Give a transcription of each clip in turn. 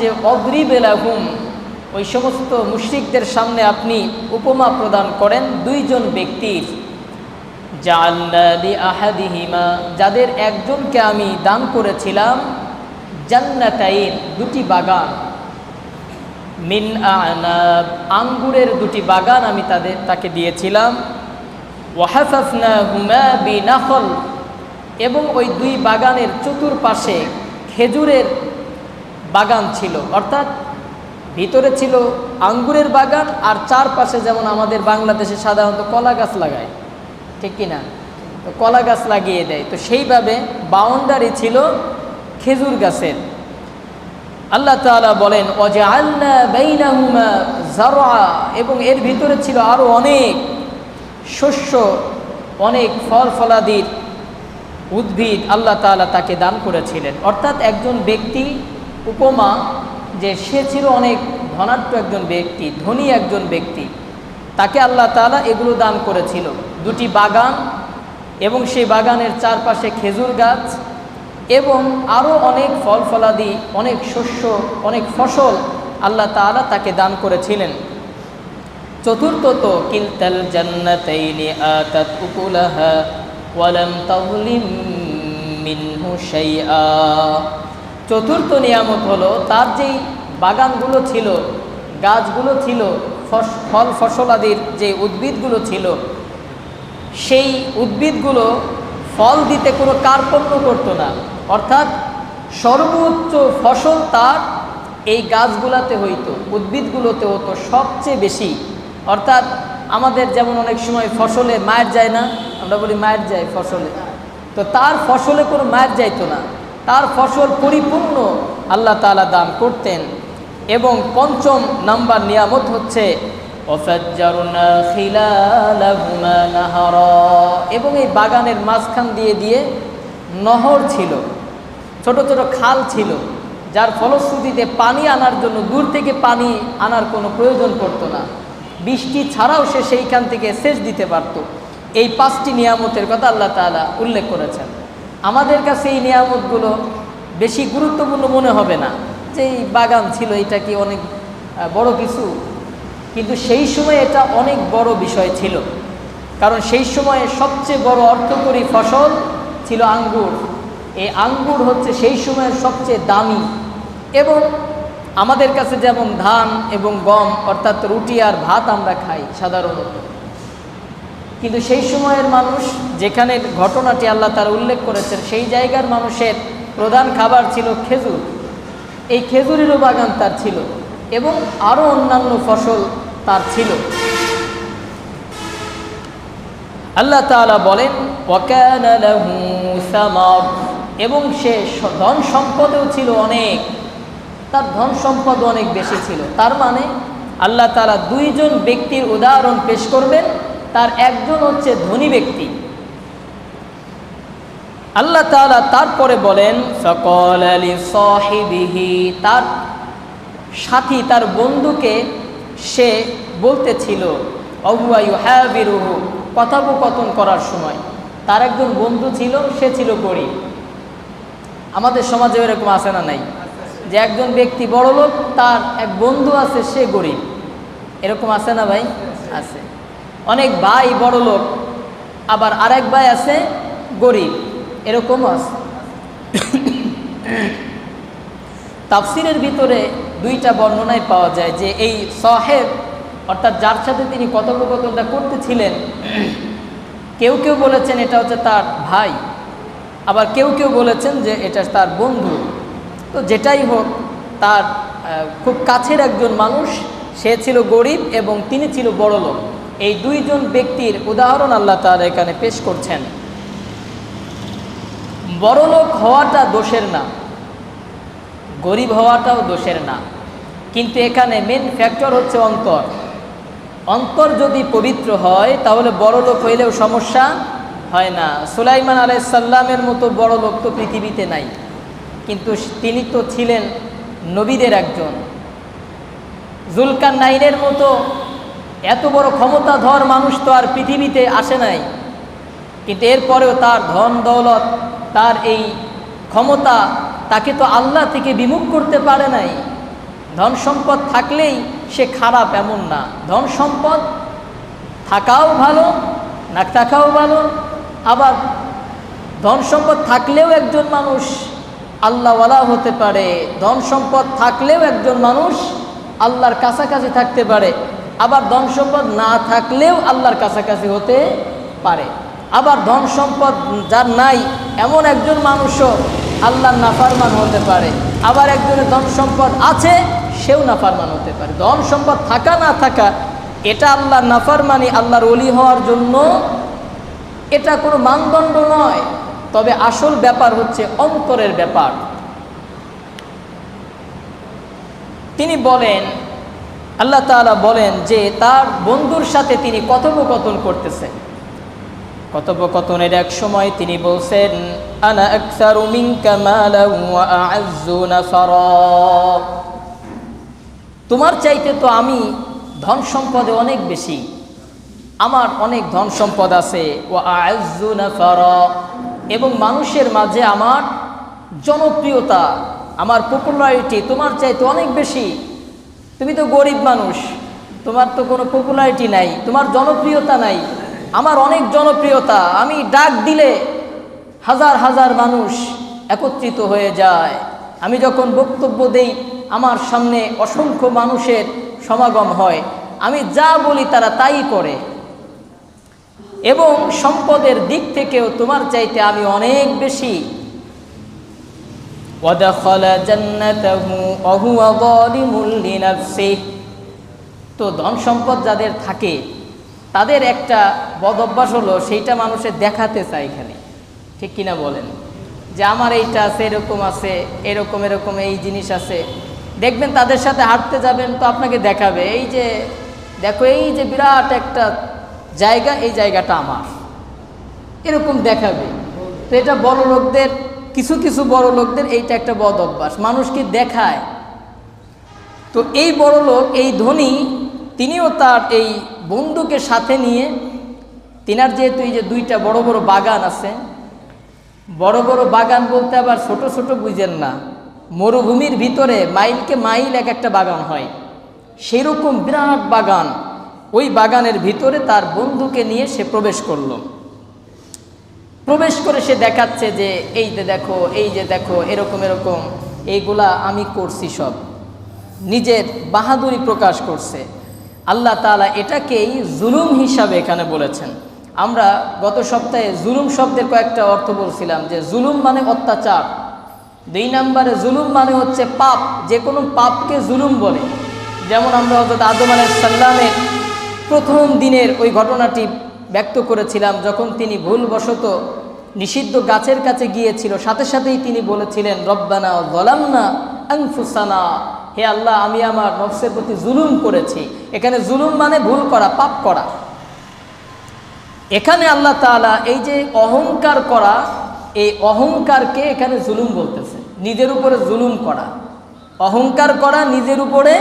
যে অদ্রিবেলাহুম ওই সমস্ত মুশরিকদের সামনে আপনি উপমা প্রদান করেন দুইজন ব্যক্তির। আহাদিহিমা যাদের একজনকে আমি দান করেছিলাম, জান্নাতাইন দুটি বাগান। মিন আনাব, আঙ্গুরের দুটি বাগান আমি তাদের, তাকে দিয়েছিলাম। ওয়াহাফাফনা হুমা বিনাখল, এবং ওই দুই বাগানের চতুর্পাশে খেজুরের বাগান ছিল। অর্থাৎ ভিতরে ছিল আঙ্গুরের বাগান আর চারপাশে যেমন আমাদের বাংলাদেশে সাধারণত কলা গাছ লাগায়। ঠিক কি না তো কলা গাছ লাগিয়ে দেয়। তো সেইভাবে বাউন্ডারি ছিল খেজুর গাছের। আল্লাহ তাআলা বলেন অজে আল্লাহ বেইনাহুমা জারা এবং এর ভিতরে ছিল আরও অনেক শস্য, অনেক ফল ফলাদির উদ্ভিদ আল্লাহ তাআলা তাকে দান করেছিলেন। অর্থাৎ একজন ব্যক্তি উপমা যে সে ছিল অনেক ধনাঢ্য একজন ব্যক্তি, ধনী একজন ব্যক্তি, তাকে আল্লাহ তাআলা এগুলো দান করেছিল। দুটি বাগান এবং সেই বাগানের চারপাশে খেজুর গাছ এবং আরও অনেক ফল ফলাদি, অনেক শস্য, অনেক ফসল আল্লাহ তাআলা তাকে দান করেছিলেন। চতুর্থত, কিলতাল চতুর্থ নিয়ামত হলো, তার যেই বাগানগুলো ছিল, গাছগুলো ছিল ফল ফসলাদির যে উদ্ভিদগুলো ছিল, সেই উদ্ভিদগুলো ফল দিতে কোনো কার্পণ্য করতো না। অর্থাৎ সর্বোচ্চ ফসল তার এই গাছগুলাতে হইতো, উদ্ভিদগুলোতে হতো সবচেয়ে বেশি। অর্থাৎ আমাদের যেমন অনেক সময় ফসলে মায়ের যায় না, আমরা বলি মায়ের যায় ফসলে। তো তার ফসলে কোনো মায়ের যাইতো না। তার ফসল পরিপূর্ণ আল্লাহ তালা দান করতেন। এবং পঞ্চম নাম্বার নিয়ামত হচ্ছে এবং এই বাগানের মাঝখান দিয়ে দিয়ে নহর ছিল, ছোট ছোট খাল ছিল, যার ফলশ্রুতিতে পানি আনার জন্য দূর থেকে পানি আনার কোনো প্রয়োজন পড়তো না। বৃষ্টি ছাড়াও সে সেইখান থেকে সেচ দিতে পারত। এই পাঁচটি নিয়ামতের কথা আল্লাহ তালা উল্লেখ করেছেন। আমাদের কাছে এই নিয়ামতগুলো বেশি গুরুত্বপূর্ণ মনে হবে না। যে এই বাগান ছিল, এটা কি অনেক বড় কিছু? কিন্তু সেই সময় এটা অনেক বড় বিষয় ছিল। কারণ সেই সময়ে সবচেয়ে বড় অর্থকরী ফসল ছিল আঙ্গুর। এই আঙ্গুর হচ্ছে সেই সময়ের সবচেয়ে দামি। এবং আমাদের কাছে যেমন ধান এবং গম, অর্থাৎ রুটি আর ভাত আমরা খাই সাধারণত। কিন্তু সেই সময়ের মানুষ যেখানে ঘটনাটি আল্লাহ তার উল্লেখ করেছেন, সেই জায়গার মানুষের প্রধান খাবার ছিল খেজুর। এই খেজুরেরও বাগান তার ছিল এবং আরও অন্যান্য ফসল তার ছিল। আল্লাহ তাআলা বলেন এবং সে ধন সম্পদেও ছিল অনেক। তার ধন সম্পদ অনেক বেশি ছিল। তার মানে আল্লাহ তাআলা দুইজন ব্যক্তির উদাহরণ পেশ করবেন তার একজন হচ্ছে ধনী ব্যক্তি। আল্লাহ তাআলা তারপরে বলেন সকল আলী সাহিবিহি তার সাথী, তার বন্ধুকে সে বলতেছিল অহুয়ায়ু হ্যাবিরুহু কথোপকথন করার সময়। তার একজন বন্ধু ছিল, সে ছিল গরিব। আমাদের সমাজে এরকম আছে না নাই? যে একজন ব্যক্তি বড় লোক তার এক বন্ধু আছে, সে গরিব। এরকম আছে না ভাই? আছে। অনেক ভাই বড় লোক, আবার আরেক ভাই আছে গরিব, এরকমও আছে। তাফসিরের ভিতরে দুইটা বর্ণনায় পাওয়া যায় যে এই সাহেব, অর্থাৎ যার সাথে তিনি কথোপকথনটা করতেছিলেন, কেউ কেউ বলেছেন এটা হচ্ছে তার ভাই, আবার কেউ কেউ বলেছেন যে এটা তার বন্ধু। তো যেটাই হোক, তার খুব কাছের একজন মানুষ, সে ছিল গরিব এবং তিনি ছিল বড় লোক এই দুইজন ব্যক্তির উদাহরণ আল্লাহ তাআলা এখানে পেশ করছেন। বড় লোক হওয়াটা দোষের না, গরিব হওয়াটাও দোষের না। কিন্তু এখানে মেন ফ্যাক্টর হচ্ছে অন্তর। অন্তর যদি পবিত্র হয়, তাহলে বড় লোক হইলেও সমস্যা হয় না। সুলাইমান আলাইসাল্লামের মতো বড় লোক তো পৃথিবীতে নাই। কিন্তু তিনি তো ছিলেন নবীদের একজন। জুলকান নাইনের মতো এত বড় ক্ষমতাধর মানুষ তো আর পৃথিবীতে আসে নাই। কিন্তু এরপরেও তার ধন দৌলত, তার এই ক্ষমতা তাকে তো আল্লাহ থেকে বিমুখ করতে পারে নাই। ধন সম্পদ থাকলেই সে খারাপ এমন না। ধন সম্পদ থাকাও ভালো, না থাকাও ভালো। আবার ধন সম্পদ থাকলেও একজন মানুষ আল্লাহওয়ালা হতে পারে। ধন সম্পদ থাকলেও একজন মানুষ আল্লাহর কাছাকাছি থাকতে পারে। আবার ধন সম্পদ না থাকলেও আল্লাহর কাছাকাছি হতে পারে। আবার ধন সম্পদ যার নাই, এমন একজন মানুষও আল্লাহর নাফারমান হতে পারে। আবার একজনের ধন সম্পদ আছে, সেও নাফারমান হতে পারে। ধন সম্পদ থাকা না থাকা, এটা আল্লাহর নাফারমানি, আল্লাহর অলি হওয়ার জন্য এটা কোনো মানদণ্ড নয়। তবে আসল ব্যাপার হচ্ছে অন্তরের ব্যাপার। তিনি বলেন আল্লাহ তাআলা বলেন যে তার বন্ধুর সাথে তিনি কথোপকথন করতেছেন কথোপকথনের এক সময় তিনি বলছেন তোমার চাইতে তো আমি ধন সম্পদে অনেক বেশি। আমার অনেক ধন সম্পদ আছে ও নাফারা এবং মানুষের মাঝে আমার জনপ্রিয়তা, আমার পপুলারিটি তোমার চাইতে অনেক বেশি। তুমি তো গরিব মানুষ, তোমার তো কোনো পপুলারিটি নাই, তোমার জনপ্রিয়তা নাই। আমার অনেক জনপ্রিয়তা, আমি ডাক দিলে হাজার হাজার মানুষ একত্রিত হয়ে যায়। আমি যখন বক্তব্য দেই, আমার সামনে অসংখ্য মানুষের সমাগম হয়। আমি যা বলি তারা তাই করে। এবং সম্পদের দিক থেকেও তোমার চাইতে আমি অনেক বেশি ودخل جنته وهو ظالم لنفسه তো ধন সম্পদ যাদের থাকে তাদের একটা বদ অভ্যাস হলো সেইটা মানুষের দেখাতে চায় এখানে ঠিক কিনা বলেন যে আমার এইটা আছে এরকম আছে এরকম এরকম এই জিনিস আছে দেখবেন তাদের সাথে হাঁটতে যাবেন তো আপনাকে দেখাবে এই যে দেখো এই যে বিরাট একটা জায়গা এই জায়গাটা আমার এরকম দেখাবে তো এটা বড় লোকদের কিছু কিছু বড় লোকদের এইটা একটা বদ অভ্যাস। মানুষকে দেখায়? তো এই বড় লোক, এই ধনী, তিনিও তার এই বন্ধুকে সাথে নিয়ে, তিনার যেহেতু এই যে দুইটা বড় বড় বাগান আছে, বড় বড় বাগান বলতে আবার ছোট ছোট বুঝেন না। মরুভূমির ভিতরে মাইলকে মাইল এক একটা বাগান হয়। সেরকম বিরাট বাগান। ওই বাগানের ভিতরে তার বন্ধুকে নিয়ে সে প্রবেশ করল। প্রবেশ করে সে দেখাচ্ছে যে, এই যে দেখো, এই যে দেখো, এরকম এরকম এইগুলা আমি করছি সব। নিজের বাহাদুরি প্রকাশ করছে। আল্লাহ তালা এটাকেই জুলুম হিসাবে এখানে বলেছেন। আমরা গত সপ্তাহে জুলুম শব্দের কয়েকটা অর্থ বলছিলাম যে, জুলুম মানে অত্যাচার। দুই নম্বরে, জুলুম মানে হচ্ছে পাপ। যে কোনো পাপকে জুলুম বলে। যেমন আমরা হজরত আদম আলাইসাল্লামের প্রথম দিনের ওই ঘটনাটি ব্যক্ত করেছিলাম, যখন তিনি ভুলবশত নিষিদ্ধ গাছের কাছে গিয়েছিল। সাথে সাথেই তিনি বলেছিলেন, রব্বানা গলামনা আনফুসানা। হে আল্লাহ, আমি আমার নফসের প্রতি জুলুম করেছি। এখানে জুলুম মানে ভুল করা, পাপ করা। এখানে আল্লাহ তাআলা এই যে অহংকার করা, এই অহংকারকে এখানে জুলুম বলতেছে। নিজের উপরে জুলুম করা। অহংকার করা, নিজের উপরে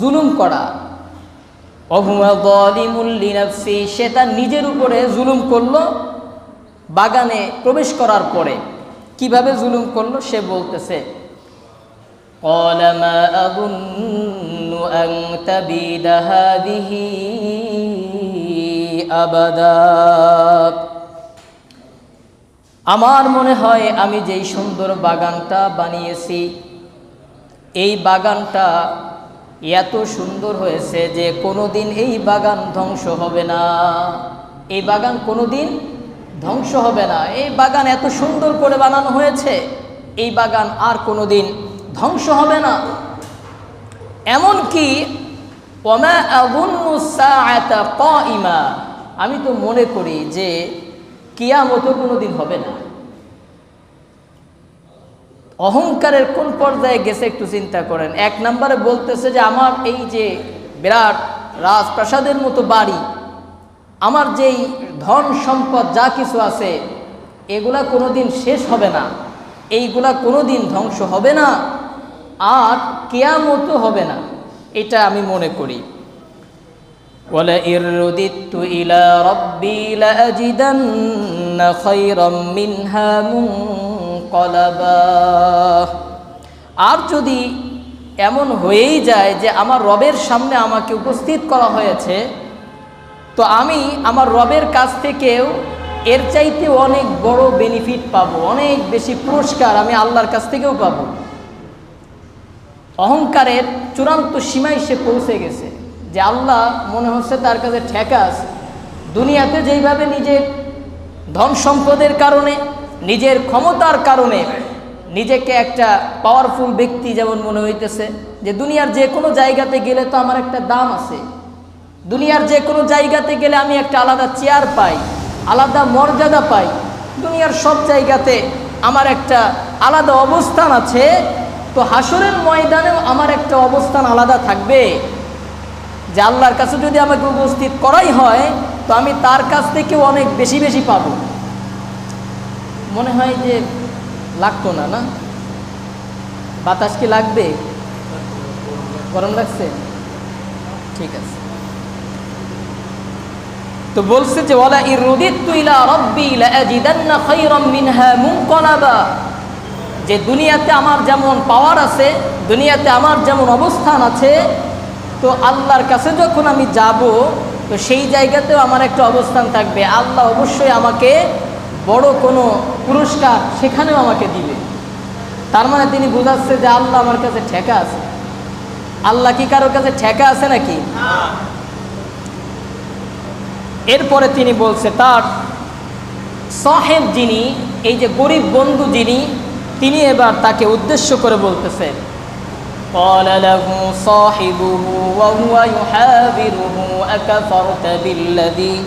জুলুম করা। সে তার নিজের উপরে জুলুম করল বাগানে প্রবেশ করার পরে কীভাবে জুলুম করল সে বলতেছে আমার মনে হয় আমি যেই সুন্দর বাগানটা বানিয়েছি, এই বাগানটা এত সুন্দর হয়েছে যে কোনোদিন এই বাগান ধ্বংস হবে না। এই বাগান কোনোদিন ধ্বংস হবে না। এই বাগান এত সুন্দর করে বানানো হয়েছে, এই বাগান আর কোনোদিন ধ্বংস হবে না। এমনকি কাইমা আমি তো মনে করি যে, কিয়ামতও কোনোদিন হবে না। অহংকারের কোন পর্যায়ে গেছে একটু চিন্তা করেন। এক নম্বরে বলতেছে যে, আমার এই যে বিরাট রাজপ্রাসাদের মতো বাড়ি আমার যেই ধন সম্পদ যা কিছু আছে এগুলা কোনোদিন শেষ হবে না এইগুলা কোনোদিন ধ্বংস হবে না আর কেয়ামতো হবে না এটা আমি মনে করি ولئن رددت إلى ربي لأجدن خيرا منها منقلبا আর যদি এমন হয়েই যায় যে আমার রবের সামনে আমাকে উপস্থিত করা হয়েছে তো আমি আমার রবের কাছ থেকেও এর চাইতে অনেক বড় বেনিফিট পাবো, অনেক বেশি পুরস্কার আমি আল্লাহর কাছ থেকেও পাবো। অহংকারের চূড়ান্ত সীমায় সে পৌঁছে গেছে যে আল্লাহ মনে হচ্ছে তার কাছে ঠেকাস দুনিয়াতে যেইভাবে নিজের ধন সম্পদের কারণে, নিজের ক্ষমতার কারণে নিজেকে একটা পাওয়ারফুল ব্যক্তি যেমন মনে হইতেছে, যে দুনিয়ার যে কোনো জায়গাতে গেলে তো আমার একটা দাম আছে। দুনিয়ার যে কোনো জায়গাতে গেলে আমি একটা আলাদা চেয়ার পাই, আলাদা মর্যাদা পাই। দুনিয়ার সব জায়গাতে আমার একটা আলাদা অবস্থান আছে, তো হাসরের ময়দানেও আমার একটা অবস্থান আলাদা থাকবে। যে আল্লাহর কাছে যদি আমাকে উপস্থিত করাই হয়, তো আমি তার কাছ থেকেও অনেক বেশি বেশি পাব। মনে হয় যে লাগতো না না? বাতাস কি লাগবে? গরম লাগছে? ঠিক আছে। তো বলছে যে, ওয়ালা ইরুদিতু ইলা রাব্বি লাআজিদান্না খায়রাম মিনহা মুনকালাবা যে দুনিয়াতে আমার যেমন পাওয়ার আছে, দুনিয়াতে আমার যেমন অবস্থান আছে, তো আল্লাহর কাছে যখন আমি যাব, তো সেই জায়গাতেও আমার একটা অবস্থান থাকবে। আল্লাহ অবশ্যই আমাকে বড় কোনো পুরস্কার সেখানেও আমাকে দিবে। তার মানে তিনি বোঝাচ্ছে যে, আল্লাহ আমার কাছে ঠেকা আছে। আল্লাহ কি কারোর কাছে ঠেকা আছে নাকি? এরপরে তিনি বলছে তার সাহেব যিনি এই যে গরিব বন্ধু যিনি তিনি এবার তাকে উদ্দেশ্য করে বলতেছেন قال له صاحبه وهو يحاوره أكفرت بالذي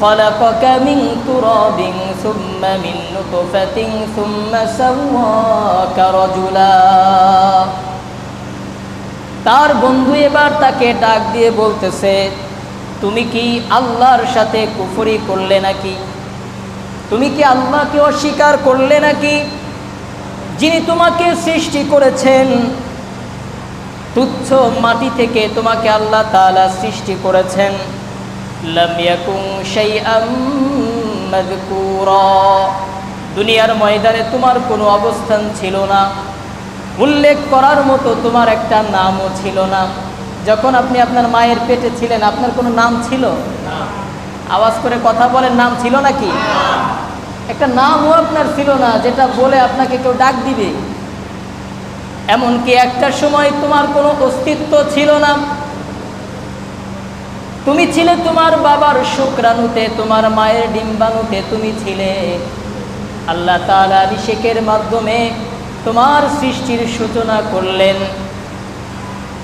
خلقك من تراب ثم من نطفة ثم سواك رجلا তার বন্ধু এবার তাকে ডাক দিয়ে বলতেছে তুমি কি আল্লাহর সাথে কুফরি করলে নাকি? তুমি কি আল্লাহকে অস্বীকার করলে নাকি? যিনি তোমাকে সৃষ্টি করেছেন, তুচ্ছ মাটি থেকে তোমাকে আল্লাহ তাআলা সৃষ্টি করেছেন। দুনিয়ার ময়দানে তোমার কোনো অবস্থান ছিল না। উল্লেখ করার মতো তোমার একটা নামও ছিল না। যখন আপনি আপনার মায়ের পেটে ছিলেন, আপনার কোনো নাম ছিল? আওয়াজ করে কথা বলেন, নাম ছিল নাকি? একটা নামও আপনার ছিল না, যেটা বলে আপনাকে কেউ ডাক দিবে। এমনকি একটা সময় তোমার কোনো অস্তিত্ব ছিল না। তুমি ছিলে তোমার বাবার শুক্রাণুতে, তোমার মায়ের ডিম্বাণুতে তুমি ছিলে। আল্লাহ তাআলা অভিষেকের মাধ্যমে তোমার সৃষ্টির সূচনা করলেন।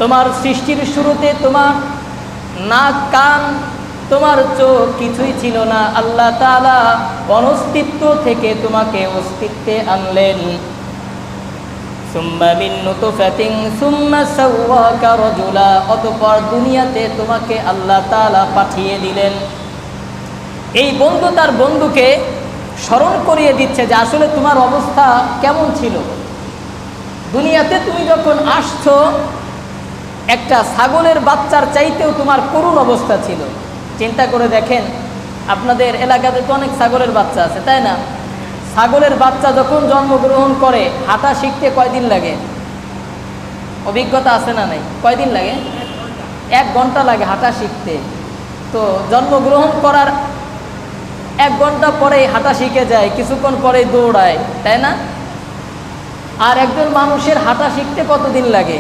তোমার সৃষ্টির শুরুতে তোমার নাক, কান, তোমার চোখ কিছুই ছিল না। আল্লাহ তাআলা অনস্তিত্ব থেকে তোমাকে অস্তিত্বে আনলেন। অতঃপর দুনিয়াতে তোমাকে আল্লাহ তাআলা পাঠিয়ে দিলেন। এই বন্ধু তার বন্ধুকে স্মরণ করিয়ে দিচ্ছে যে আসলে তোমার অবস্থা কেমন ছিল? দুনিয়াতে তুমি যখন আসছো একটা ছাগলের বাচ্চার চাইতেও তোমার করুণ অবস্থা ছিল। চিন্তা করে দেখেন, আপনাদের এলাকাতে তো অনেক ছাগলের বাচ্চা আছে, তাই না? ছাগলের বাচ্চা যখন জন্মগ্রহণ করে, হাঁটা শিখতে কয়দিন লাগে? অভিজ্ঞতা আছে না নাই? কয়দিন লাগে? এক ঘণ্টা লাগে হাঁটা শিখতে। তো জন্মগ্রহণ করার এক ঘণ্টা পরেই হাঁটা শিখে যায়, কিছুক্ষণ পরেই দৌড়ায়, তাই না? আর একজন মানুষের হাঁটা শিখতে কতদিন লাগে?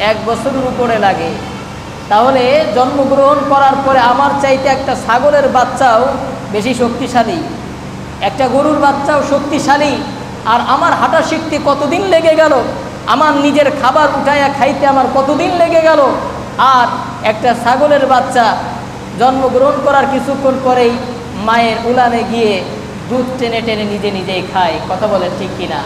এক বছরের উপরে লাগে। তাহলে জন্মগ্রহণ করার পরে আমার চাইতে একটা ছাগলের বাচ্চাও বেশি শক্তিশালী। একটা গরুর বাচ্চাও শক্তিশালী। আর আমার হাঁটা শিখতে কতদিন লেগে গেল? আমার নিজের খাবার উঠাইয়া খাইতে আমার কতদিন লেগে গেল? আর একটা ছাগলের বাচ্চা জন্মগ্রহণ করার কিছুক্ষণ পরেই মায়ের উলানে গিয়ে দুধ টেনে টেনে নিজে নিজেই খায়। কথা বলে ঠিক কিনা?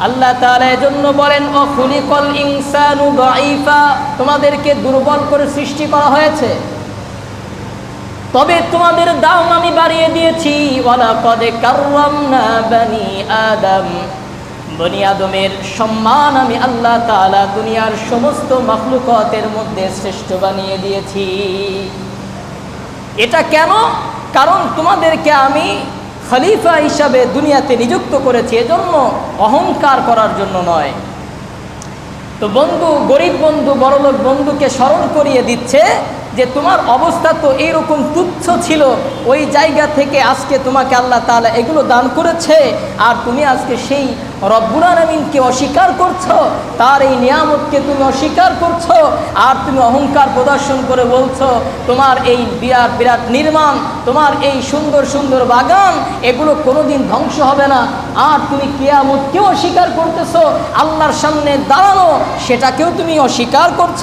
আল্লাহ তাআলা এজন্য বলেন, ও খুলিকল ইনসানু দাঈফা তোমাদেরকে দুর্বল করে সৃষ্টি করা হয়েছে। তবে তোমাদের দাম আমি বাড়িয়ে দিয়েছি। ওয়ালা কদে কাররামনা বানি আদম বনি আদমের সম্মান আমি আল্লাহ তাআলা দুনিয়ার সমস্ত মাখলুকতের মধ্যে শ্রেষ্ঠ বানিয়ে দিয়েছি। এটা কেন? কারণ তোমাদেরকে আমি খলিফা হিসাবে দুনিয়াতে নিযুক্ত করেছে, এজন্য অহংকার করার জন্য নয়। তো বন্ধু, গরিব বন্ধু, বড়লোক বন্ধুকে স্মরণ করিয়ে দিচ্ছে যে তোমার অবস্থা তো এইরকম তুচ্ছ ছিল, ওই জায়গা থেকে আজকে তোমাকে আল্লাহ তাআলা এগুলো দান করেছে, আর তুমি আজকে সেই রব্বুল আলমিনকে অস্বীকার করছ, তার এই নিয়ামতকে তুমি অস্বীকার করছ, আর তুমি অহংকার প্রদর্শন করে বলছো, তোমার এই বিরাট বিরাট নির্মাণ, তোমার এই সুন্দর সুন্দর বাগান, এগুলো কোনোদিন ধ্বংস হবে না, আর তুমি কেয়ামতকেও অস্বীকার করতেছো, আল্লাহর সামনে দাঁড়ানো, সেটাকেও তুমি অস্বীকার করছ।